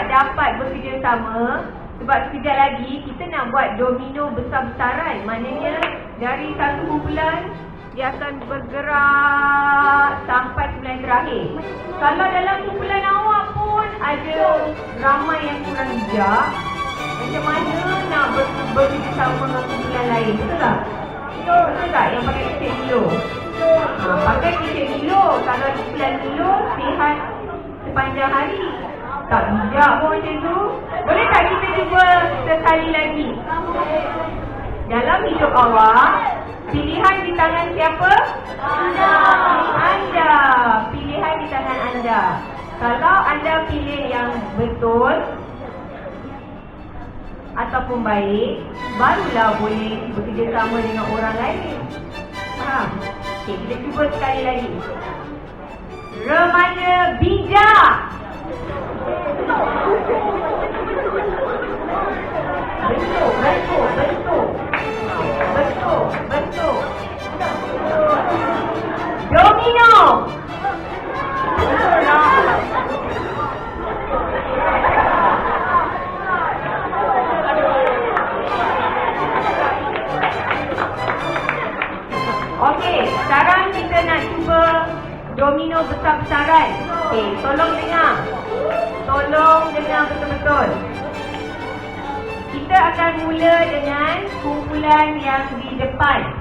tidak dapat bekerjasama sebab sekejap lagi kita nak buat domino besar-besaran. Maknanya dari satu kumpulan dia akan bergerak sampai kumpulan terakhir. Kalau dalam kumpulan awak pun ada ramai yang kurang bijak macam mana nak ber bekerjasama dengan kumpulan lain? Betul tak? betul. Tak? Yang pakai tiket Milo? Ha, pakai tiket Milo kalau kumpulan Milo sihat sepanjang hari tak bijak pun macam tu. Boleh tak kita cuba sekali lagi? Dalam hidup awak pilihan di tangan siapa? anda. Anda. Pilihan di tangan anda. Kalau anda pilih yang betul ataupun baik barulah boleh bekerjasama dengan orang lain. Faham? Okey, kita cuba sekali lagi. Remaja bijak domino Okey, sekarang kita nak cuba domino besar-besaran. Okey, tolong dengar. Tolong dengar betul-betul. Kita akan mula dengan kumpulan yang di depan.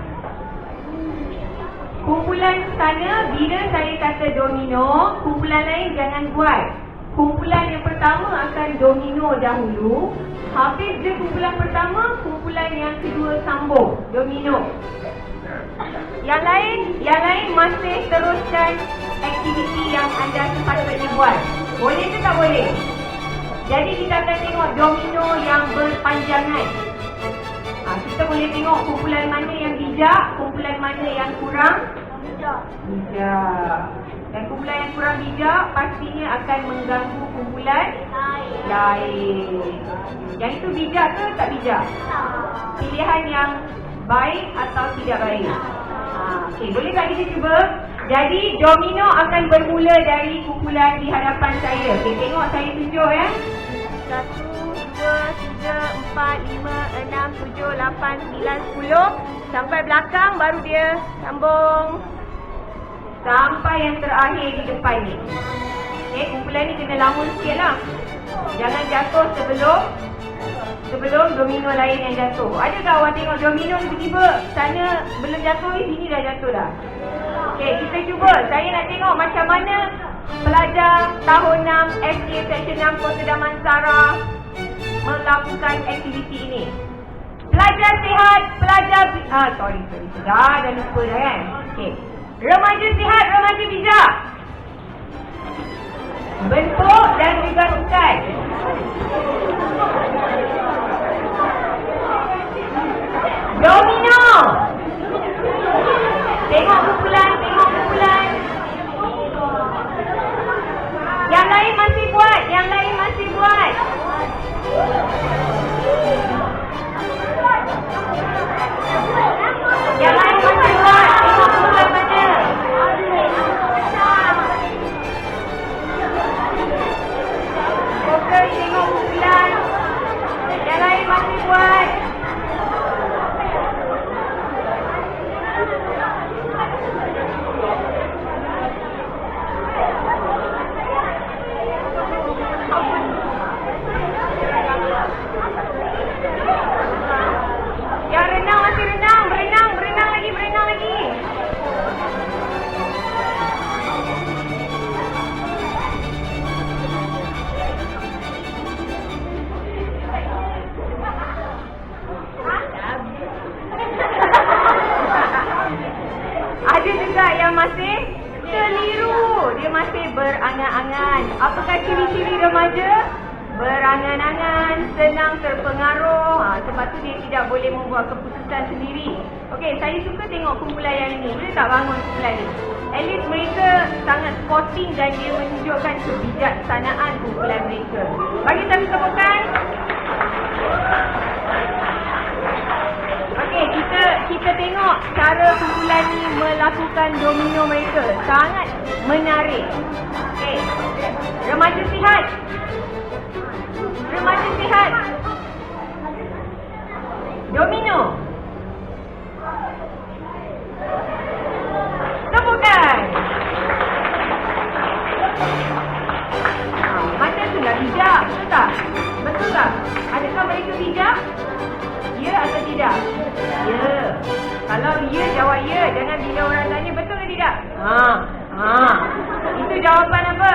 Sana, bila saya kata domino, kumpulan lain jangan buat. Kumpulan yang pertama akan domino dahulu. Habis je kumpulan pertama, kumpulan yang kedua sambung. Domino. Yang lain, yang lain masih teruskan aktiviti yang anda sepatutnya buat. Boleh ke tak boleh? Jadi kita akan tengok domino yang berpanjangan. Ha, kita boleh tengok kumpulan mana yang bijak, kumpulan mana yang kurang bijak. Dan kumpulan yang kurang bijak pastinya akan mengganggu kumpulan lain. Yang itu bijak ke tak bijak? Pilihan yang baik atau tidak baik? Ha, Okey, boleh tak kita cuba? Jadi domino akan bermula dari kumpulan di hadapan saya. Okey, tengok saya tunjuk ya. Satu, dua, tiga, empat, lima, enam, tujuh, lapan, sembilan, sepuluh. Sampai belakang baru dia sambung. Sampai yang terakhir di depan ni. Okey, kumpulan ni kena lama sikit lah. Jangan jatuh sebelum sebelum domino lain yang jatuh. Ada tak awak tengok domino tiba-tiba sana belum jatuh, eh, sini dah jatuh dah. Okey, kita cuba. Saya nak tengok macam mana pelajar tahun 6 FA Section 6 Kota Damansara melakukan aktiviti ini. Pelajar sihat, pelajar ah sorry sorry sudah dah lupa dah kan. Okey. Remaja sihat, remaja bijak. Bentuk dan juga. Yang masih keliru. Dia masih berangan-angan. Apakah ciri-ciri remaja? Berangan-angan, senang terpengaruh. Ha, sebab tu dia tidak boleh membuat keputusan sendiri. Okey, saya suka tengok kumpulan yang ini. Boleh tak bangun kumpulan ni? At least mereka sangat sporting dan dia menunjukkan kebijaksanaan kumpulan mereka. Bagi satu tepukan. Okey, kita tengok cara kumpulan ni melakukan domino mereka. Sangat menarik. Okey. Remaja sihat. Remaja sihat. Domino. Atau tidak? Ya. Kalau ya, jawab ya. Jangan bila orang tanya betul ke tidak? Ha. Ha. Itu jawapan apa?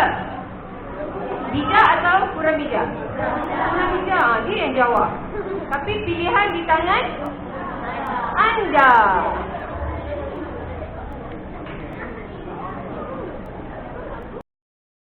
Bijak atau kurang bijak? Kurang bijak. Ha, dia yang jawab. Tapi pilihan di tangan anda.